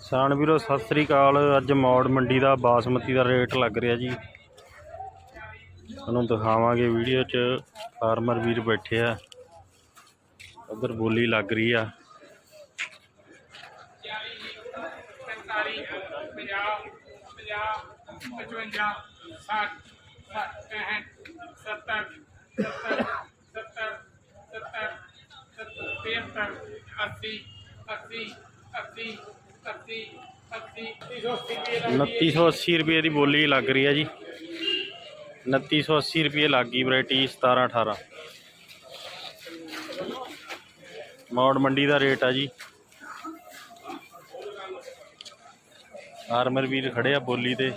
ਕਿਸਾਨ ਵੀਰੋ, ਸਤਿ ਸ੍ਰੀ ਅਕਾਲ। ਅੱਜ ਮੌੜ ਮੰਡੀ ਦਾ ਬਾਸਮਤੀ ਦਾ ਰੇਟ ਲੱਗ ਰਿਹਾ ਜੀ। ਤੁਹਾਨੂੰ ਦਿਖਾਵਾਂਗੇ ਵੀਡੀਓ 'ਚ। ਫਾਰਮਰ ਵੀਰ ਬੈਠੇ ਆ। ਉਧਰ ਬੋਲੀ ਲੱਗ ਰਹੀ ਆ। ਅੱਸੀ ਅੱਸੀ ਅੱਸੀ 2980 ਰੁਪਏ ਦੀ ਬੋਲੀ ਲੱਗ ਰਹੀ ਆ ਜੀ। 2980 ਰੁਪਏ ਲੱਗ ਗਈ ਵੈਰਾਈਟੀ 17 18 ਮੌੜ ਮੰਡੀ ਦਾ ਰੇਟ ਆ ਜੀ। ਫਾਰਮਰ ਵੀਰ ਖੜੇ ਆ ਬੋਲੀ ਤੇ।